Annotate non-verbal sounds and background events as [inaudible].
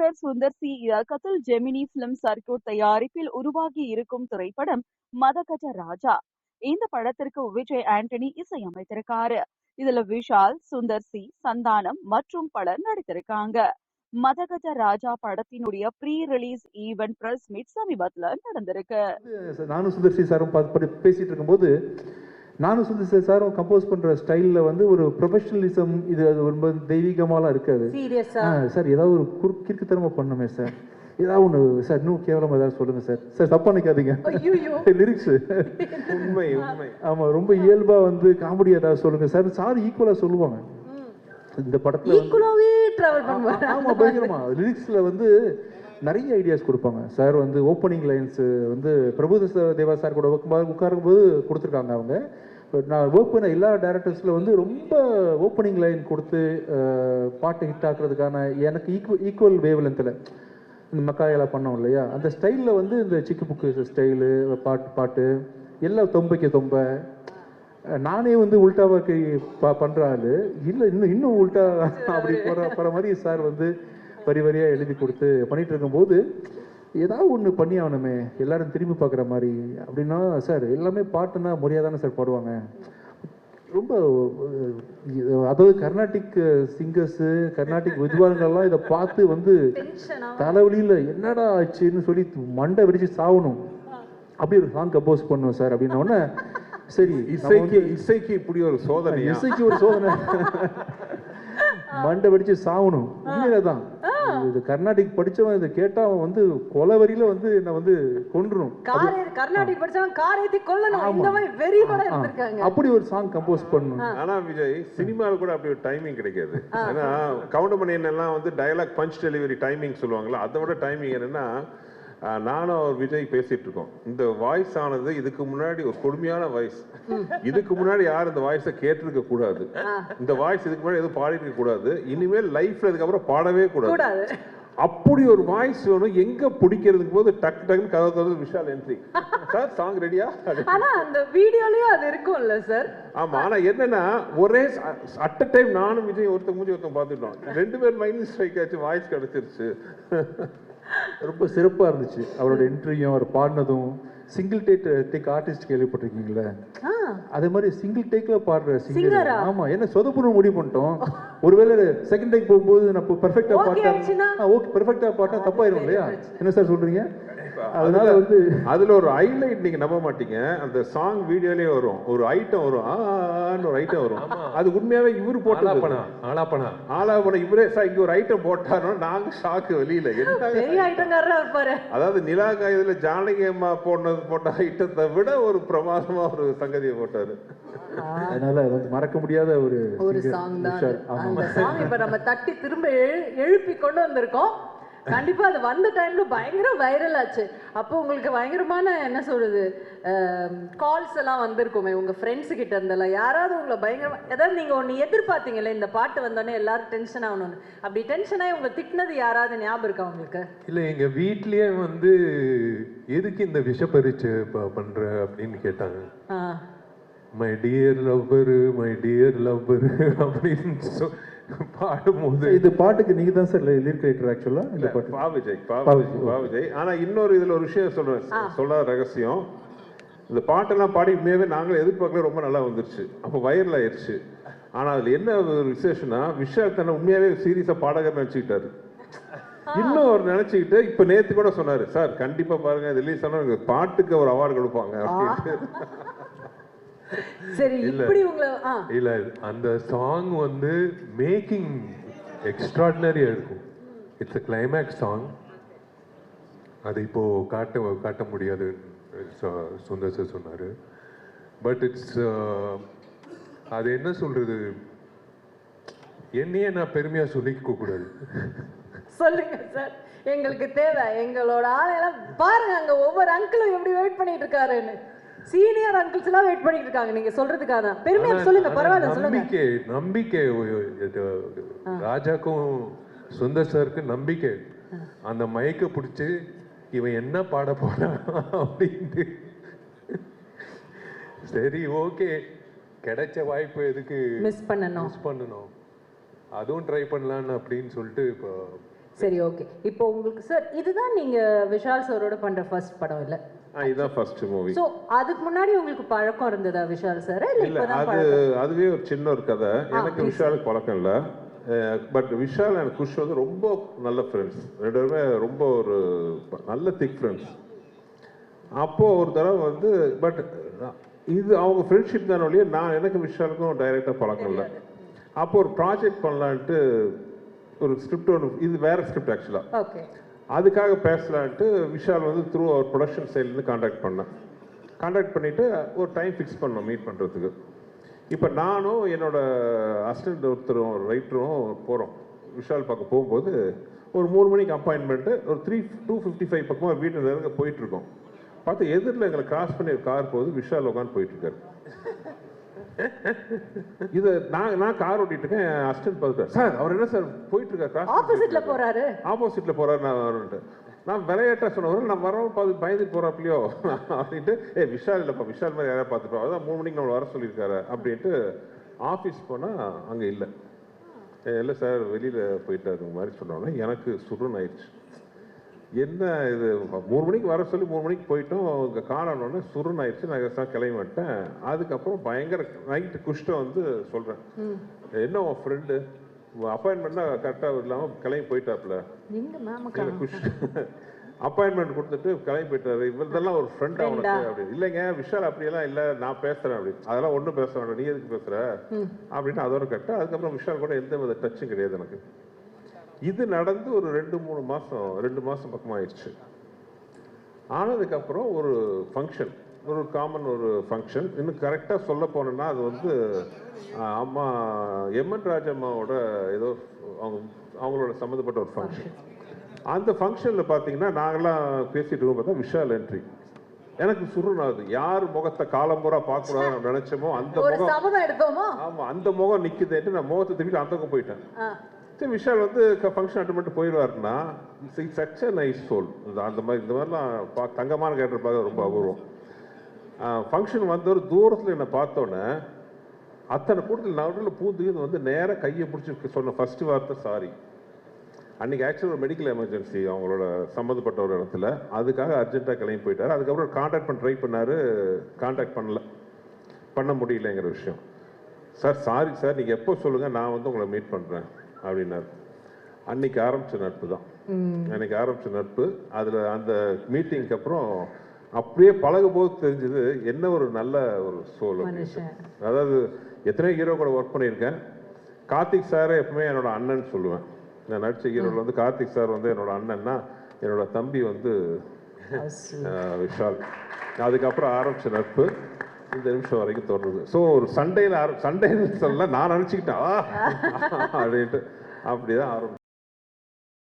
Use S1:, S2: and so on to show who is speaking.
S1: இயக்குனர் சுந்தர் சி இயக்கத்தில் Gemini film circuit தயாரிப்பில் உருவாகி இருக்கும் திரைப்படம் மதகஜ ராஜா. இந்த படத்திற்கு விஜய் ஆண்டனி இசையமைத்திருக்காரு. இதுல விஷால் சுந்தர் சி சந்தானம் மற்றும் பலர் நடித்திருக்காங்க. மதகஜ ராஜா படத்தினுடைய pre release event press meet சமீபத்துல நடந்திருக்கு.
S2: நானும் சுந்தர்சி சாரும் பேசிட்டு இருக்கும்போது நானும் சுந்தர்சி சாரும் கம்போஸ் பண்ற ஸ்டைல்ல வந்து ஒரு ப்ரொஃபஷனலிசம் இது அது ரொம்ப தெய்வீகமாலாம் இருக்காது. சார் ஏதாவது ஒரு குறு கிறுக்குத்தனமா பண்ணுமே சார். ஏதாவது ஒன்று சார் இன்னும் கேவலமா ஏதாவது சொல்லுங்க சார். சார் தப்பா நினைக்காதீங்க.
S3: ஐயோ
S2: லிரிக்ஸ் [laughs]
S4: உண்மை உண்மை.
S2: ஆமா ரொம்ப இயல்பா வந்து காமெடி ஏதாவது சொல்லுங்க சார். சார் ஈக்குவலா சொல்லுவாங்க. இந்த படத்துல வந்து
S3: ஈக்குவலாவே டிராவல் பண்ணுவாரு.
S2: ஆமா பயங்கரமா. லிரிக்ஸ்ல வந்து நிறைய ஐடியாஸ் கொடுப்பாங்க. சார் வந்து ஓப்பனிங் லைன்ஸ் வந்து பிரபுதேவ தேவா சார் கூட உட்காரும் உட்காரும்போது கொடுத்துருக்காங்க அவங்க. பட் நான் ஒர்க் பண்ண எல்லா டேரக்டர்ஸில் வந்து ரொம்ப ஓப்பனிங் லைன் கொடுத்து பாட்டு ஹிட் ஆக்குறதுக்கான எனக்கு ஈக்குவல் ஈக்குவல் வேவ் லென்த்தில் இந்த மக்காயெல்லாம் பண்ணோம் இல்லையா? அந்த ஸ்டைலில் வந்து இந்த சிக்கு புக்கு ஸ்டைலு பாட்டு பாட்டு எல்லாம் தொம்பைக்கு தொம்பை. நானே வந்து உல்டாவா ப பண்ணுற ஆள். இல்லை இன்னும் இன்னும் உல்டா [laughs] அப்படி போகிற போகிற மாதிரி சார் வந்து வரி வரியாக எழுதி கொடுத்து பண்ணிகிட்டு இருக்கும்போது ஏதாவது ஒன்று பண்ணி ஆகணுமே எல்லாரும் திரும்பி பார்க்குற மாதிரி. அப்படின்னா சார் எல்லாமே பாட்டுனா முறையாக தானே சார் பாடுவாங்க. ரொம்ப அதாவது கர்நாடிக் சிங்கர்ஸு கர்நாடிக் வித்வான்கள்லாம் இதை பார்த்து வந்து தலைவலியில் என்னடா ஆச்சுன்னு சொல்லி மண்டை வெடிச்சு சாவணும். அப்படி ஒரு சாங் கம்போஸ் பண்ணுவோம் சார் அப்படின்ன உடனே சரி
S4: இசைக்கு இசைக்கு இப்படி ஒரு சோதனையா?
S2: இசைக்கு ஒரு சோதனை. மண்டை வெடிச்சு சாவணும். உண்மையிலதான். இது கர்நாடிக் படிச்சவன் இதை கேட்டா அவன் வந்து கொலை வரியில வந்து என்ன வந்து
S3: ஏறி- கர்நாடிக் படிச்சவன் கார் ஏத்தி கொல்லணும். இந்த மாதிரி வெறியோட இருந்திருக்காங்க
S2: அப்படி ஒரு சாங் கம்போஸ் பண்ணணும்.
S4: ஆனா விஜய் சினிமாவில் கூட அப்படி ஒரு டைமிங் கிடைக்காது. ஏன்னா கவுண்டமணி எல்லாம் வந்து டயலாக் பஞ்ச் டெலிவரி டைமிங் சொல்லுவாங்கல்ல அதை விட டைமிங் என்னன்னா நானும் அவர் விஜய் பேசிட்டு இருக்கோம். இந்த வாய்ஸ் ஆனது இதுக்கு முன்னாடி ஒரு கொடுமையான வாய்ஸ் இதுக்கு முன்னாடி யாரும் இந்த வாய்ஸை கேட்டிருக்க கூடாது. இந்த வாய்ஸ் இதுக்கு முன்னாடி எதுவும் பாடிருக்க கூடாது. இனிமேல் லைஃப்ல இதுக்கப்புறம் பாடவே கூடாது. அப்படி ஒரு வாய்ஸ் வேணும். எங்க பிடிக்கிறதுக்கு போது டக் டக்குன்னு கதை திறந்து விஷால் என்ட்ரி சார் சாங் ரெடியா
S3: ஆனா அந்த வீடியோலயும் அது இருக்கும்ல சார்
S4: ஆமா ஆனா என்னன்னா ஒரே அட் டைம் நானும் விஜய் ஒருத்தன் மூஞ்சி ஒருத்தன் பார்த்துட்டோம். ரெண்டு பேர் மைண்ட் ஸ்ட்ரைக் ஆச்சு வாய்ஸ் கிடைச்சிருச்சு.
S2: ரொம்ப சிறப்பா இருந்துச்சு. அவரோட என்ட்ரியும் அவர் பாடினதும். சிங்கிள் டேக் டேக் ஆர்டிஸ்ட் கேள்விப்பட்டிருக்கீங்களே? அதே மாதிரி சிங்கிள் டேக்ல பாடுற சிங்கர்? ஆமா. என்ன சொதப்புன்னு முடிவு பண்ணிட்டோம். ஒருவேளை செகண்ட் டேக் போகும்போது நான் பெர்ஃபெக்ட்டா
S3: Okay
S2: பாட்டா? ஓகே பெர்ஃபெக்ட்டா பாட்டா தப்பாயிரும் இல்லையா? என்ன சார் சொல்றீங்க? அதனால வந்து
S4: அதுல ஒரு ஹைலைட் நீங்க நம்ப மாட்டீங்க. அந்த சாங் வீடியோலயே வரும். ஒரு ஐட்டம் வரும். ஆன்னு ஒரு ஐட்டம் வரும். அது உண்மையாவே இவரு போட்டது.
S5: ஆலாப்பனா ஆலாப்பனா
S4: இவரே சார் இங்க ஒரு ஐட்டம் போட்டாரோ நாங்க ஷாக்கு வெளியில. என்ன
S3: பெரிய ஐட்டங்காரரா இருப்பாரு.
S4: அதாவது நிலா காயதுல ஜானகி அம்மா போட்டது போட்ட ஐட்டத்தை விட ஒரு பிரமாதமா ஒரு சங்கதியை போட்டாரு.
S2: அதனால வந்து மறக்க முடியாத ஒரு
S3: ஒரு சாங் தான் இப்ப நம்ம தட்டி திரும்ப எழு- எழுப்பி கொண்டு வந்திருக்கோம். கண்டிப்பா அது வந்த டைம்ல பயங்கர வைரல் ஆச்சு. அப்போ உங்களுக்கு பயங்கரமான என்ன சொல்றது கால்ஸ் எல்லாம் வந்திருக்குமே உங்க ஃப்ரெண்ட்ஸ் கிட்ட இருந்தெல்லாம். யாராவது உங்களை பயங்கரமா ஏதாவது நீங்க ஒண்ணு எதிர்பார்த்தீங்கல்ல இந்த பாட்டு வந்தோடனே எல்லாரும் டென்ஷன் ஆகணும்னு. அப்படி டென்ஷன் ஆகி உங்களை திட்டினது யாராவது ஞாபகம் இருக்கா உங்களுக்கு?
S5: இல்ல எங்க வீட்லயே வந்து எதுக்கு இந்த விஷ பரீட்சை ப- பண்ற? அப்படின்னு கேட்டாங்க. My dear lover my dear lover அப்படின்னு பாடும்போது.
S2: இது பாட்டுக்கு நீங்க தான் சார் லிரிக் ரைட்டர் ஆக்சுவலா இந்த பாட்டு.
S4: பா விஜய் பா
S2: பா
S4: விஜய்,
S2: விஜய்.
S4: பா விஜய். ஆனா இன்னொரு இதுல ஒரு விஷயம் சொல்றேன். சொல்லாத ரகசியம். இந்த பாட்டெல்லாம் பாடி உண்மையாவே நாங்களும் எதிர்பார்க்கல ரொம்ப நல்லா வந்துருச்சு. அப்போ வைரல் ஆயிருச்சு. ஆனா அதுல என்ன ஒரு விசேஷம்னா விஷால் தன்னை உண்மையாவே சீரியஸா பாடகர் நினைச்சுக்கிட்டாரு. இன்னும் அவர் நினைச்சுக்கிட்டு இப்ப நேத்து கூட சொன்னாரு சார் கண்டிப்பா பாருங்க ரிலீஸ் ஆனா எனக்கு பாட்டுக்கு ஒரு அவார்டு கொடுப்பாங்க அப்படின்ட்டு.
S3: சரி இப்படி உங்களை
S5: இல்ல அந்த சாங் வந்து மேக்கிங் எக்ஸ்ட்ராடினரியா இருக்கும். இட்ஸ் அ கிளைமேக்ஸ் சாங் அது இப்போ காட்ட காட்ட முடியாது சுந்தர் சார் சொன்னாரு. பட் இட்ஸ் அது என்ன சொல்றது? என்னையே நான் பெருமையா சொல்லிக்க கூடாது.
S3: சொல்லுங்க சார் எங்களுக்கு தேவை எங்களோட ஆளையெல்லாம் பாருங்க அங்க ஒவ்வொரு அங்கிளும் எப்படி வெயிட் பண்ணிட்டு இருக்காருன்னு. சீனியர் அங்கிள்ஸ் எல்லாம் வெயிட் பண்ணிட்டு இருக்காங்க. நீங்க சொல்றதுக்காக தான். பெருமையா சொல்லுங்க பரவாயில்ல சொல்லுங்க.
S5: நம்பிக்கை நம்பிக்கை இது ராஜாக்கும் சுந்தர் சாருக்கு நம்பிக்கை. அந்த மைக்க பிடிச்சு இவன் என்ன பாட போறான் அப்படின்ட்டு. சரி ஓகே. கிடைச்ச வாய்ப்பு எதுக்கு
S3: மிஸ் பண்ணணும்.
S5: மிஸ் பண்ணணும். அதுவும் ட்ரை பண்ணலான்னு அப்படின்னு சொல்லிட்டு இப்போ
S3: சரி ஓகே இப்போ உங்களுக்கு சார் இதுதான் நீங்க விஷால் சாரோட பண்ற ஃபர்ஸ்ட் படம் இல்ல?
S4: இதுதான் ஃபர்ஸ்ட் மூவி
S3: சோ அதுக்கு முன்னாடி உங்களுக்கு பழக்கம் இருந்ததா விஷால் சார்? இல்ல
S4: அது அதுவே ஒரு சின்ன ஒரு கதை. எனக்கு விஷாலுக்கு பழக்கம் இல்லை. பட் விஷால் அண்ட் குஷ் வந்து ரொம்ப நல்ல ஃப்ரெண்ட்ஸ் ரெண்டு பேருமே ரொம்ப ஒரு நல்ல திக் ஃப்ரெண்ட்ஸ் அப்போ ஒரு தடவை வந்து பட் இது அவங்க ஃப்ரெண்ட்ஷிப் தானே ஒழிய நான் எனக்கு விஷாலுக்கும் டைரெக்டாக பழக்கம் இல்லை. அப்போ ஒரு ப்ராஜெக்ட் பண்ணலான்ட்டு ஒரு ஸ்கிரிப்ட் ஒன்று இது வேற ஸ்கிரிப்ட் ஆக்சுவலாக
S3: ஓகே
S4: அதுக்காக பேசலான்ட்டு விஷால் வந்து த்ரூ அவர் ப்ரொடக்ஷன் சைட்லேருந்து காண்டாக்ட் பண்ணேன். காண்டாக்ட் பண்ணிவிட்டு ஒரு டைம் ஃபிக்ஸ் பண்ணோம் மீட் பண்ணுறதுக்கு இப்போ நானும் என்னோட அசிஸ்டண்ட் ஒருத்தரும் ரைட்டரும் போகிறோம் விஷால் பார்க்க போகும்போது ஒரு மூணு மணிக்கு அப்பாயின்மெண்ட்டு ஒரு த்ரீ டூ ஃபிஃப்டி ஃபைவ் பக்கமாக வீட்டில் நெருங்க போயிட்டுருக்கோம் பார்த்து எதிரில் எங்களை கிராஸ் பண்ணி ஒரு கார் போகுது விஷால் உட்காந்து போயிட்டுருக்காரு இது நான் நான் கார் ஓட்டிட்டு இருக்கேன் அசிஸ்டன்ட் பார்த்துட்டேன் சார் அவர் என்ன சார் போயிட்டு இருக்காரு
S3: ஆப்போசிட்ல போறாரு.
S4: ஆப்போசிட்ல போறாரு நான் வரேன்ட்டு நான் விளையாட்டா சொன்னவர் நான் வரவும் பார்த்து பயந்துட்டு போறாப்லையோ? [laughs] அப்படின்ட்டு ஏ விஷால் இல்லப்பா விஷால் மாதிரி யாராவது பார்த்துட்டோம் அதான் மூணு மணிக்கு நம்மளை வர சொல்லியிருக்காரு அப்படின்ட்டு ஆஃபீஸ் போனா அங்க இல்லை. இல்லை சார் வெளியில போயிட்டாரு மாதிரி சொன்னோன்னே எனக்கு சுருன்னு ஆயிடுச்சு. என்ன இது? மூணு மணிக்கு வர சொல்லி மூணு மணிக்கு போயிட்டோம். இங்கே காணணுன்னே சுருன்னு ஆயிடுச்சு. நான் கிளம்பி வந்துட்டேன். அதுக்கப்புறம் பயங்கர நைட்டு குஷ்டம் வந்து சொல்கிறேன் என்ன உன் ஃப்ரெண்டு அப்பாயின்மெண்ட்னா கரெக்டாக இல்லாமல் கிளம்பி
S3: மேம்
S4: இல்லை குஷ்? அப்பாயின்மெண்ட் கொடுத்துட்டு கிளம்பி போயிட்டாரு. இவர்தெல்லாம் ஒரு ஃப்ரெண்ட் அவனுக்கு அப்படி இல்லைங்க விஷால் அப்படியெல்லாம் இல்லை. நான் பேசுறேன் அப்படி அதெல்லாம் ஒன்றும் பேச வேண்டாம். நீ எதுக்கு பேசுற? அப்படின்னு அதோட கட்ட அதுக்கப்புறம் விஷால் கூட எந்த வித டச்சும் கிடையாது எனக்கு. இது நடந்து ஒரு ரெண்டு மூணு மாசம் ரெண்டு மாசம் பக்கமா ஆயிடுச்சு ஆனதுக்கப்புறம் ஒரு ஃபங்க்ஷன் ஒரு காமன் ஒரு ஃபங்க்ஷன் இன்னும் கரெக்டாக சொல்ல போனோம்னா அது வந்து அம்மா எம்என் ராஜம்மாவோட ஏதோ அவங்க அவங்களோட சம்மந்தப்பட்ட ஒரு ஃபங்க்ஷன் அந்த ஃபங்க்ஷனில் பார்த்தீங்கன்னா நாங்கெல்லாம் பேசிட்டு இருக்கோம் பார்த்தா விஷால் என்ட்ரி எனக்கு சுருணாது யார் முகத்தை காலம்புறா பார்க்கக்கூடாதுன்னு நினைச்சோமோ அந்த முகம்.
S3: சபதம் எடுத்தோமா?
S4: ஆமா அந்த முகம் நிக்குதுன்ட்டு நான் முகத்தை திருப்பி அந்த பக்கம் போயிட்டேன். சரி விஷால் வந்து ஃபங்க்ஷன் அட்டன் பண்ணிட்டு போயிடுவாருன்னா it's such a nice soul அந்த மாதிரி இந்த மாதிரிலாம் பா தங்கமான கேரக்டர் பார்க்க ரொம்ப அபூர்வம். ஃபங்க்ஷன் வந்தவர் தூரத்தில் என்னை பார்த்தோன்னே அத்தனை கூட்டத்தில் நடுவில் பூந்துக்கிறது வந்து நேராக கையை பிடிச்சி சொன்ன ஃபஸ்ட்டு வார்த்தை சாரி அன்றைக்கி ஆக்சுவலாக ஒரு மெடிக்கல் எமர்ஜென்சி அவங்களோட சம்மந்தப்பட்ட ஒரு இடத்துல. அதுக்காக அர்ஜென்ட்டாக கிளம்பி போயிட்டார். அதுக்கப்புறம் காண்டாக்ட் பண்ண ட்ரை பண்ணாரு. காண்டாக்ட் பண்ணல. பண்ண முடியலங்கிற விஷயம். சார் சாரி சார் நீங்கள் எப்போ சொல்லுங்கள் நான் வந்து உங்களை மீட் பண்ணுறேன் அப்படின்னாரு. அன்னைக்கு ஆரம்பிச்ச நட்பு தான் அன்னைக்கு ஆரம்பிச்ச நட்பு அதில் அந்த மீட்டிங்க்கு அப்புறம் அப்படியே பழகும் போது தெரிஞ்சது என்ன ஒரு நல்ல ஒரு சோல். அதாவது எத்தனையோ ஹீரோ கூட ஒர்க் பண்ணியிருக்கேன். கார்த்திக் சாரை எப்பவுமே என்னோட அண்ணன் சொல்லுவேன். நான் நடிச்ச ஹீரோவில் வந்து கார்த்திக் சார் வந்து என்னோட அண்ணன்னா என்னோட தம்பி வந்து விஷால். அதுக்கப்புறம் ஆரம்பிச்ச நட்பு. இந்த நிமிஷம் வரைக்கும் தொடருது ஸோ ஒரு சண்டையில் ஆரம் சண்டைன்னு சொல்ல நான் நினச்சிக்கிட்டேன். அப்படின்ட்டு அப்படின்ட்டு அப்படிதான் ஆரம்பிச்சு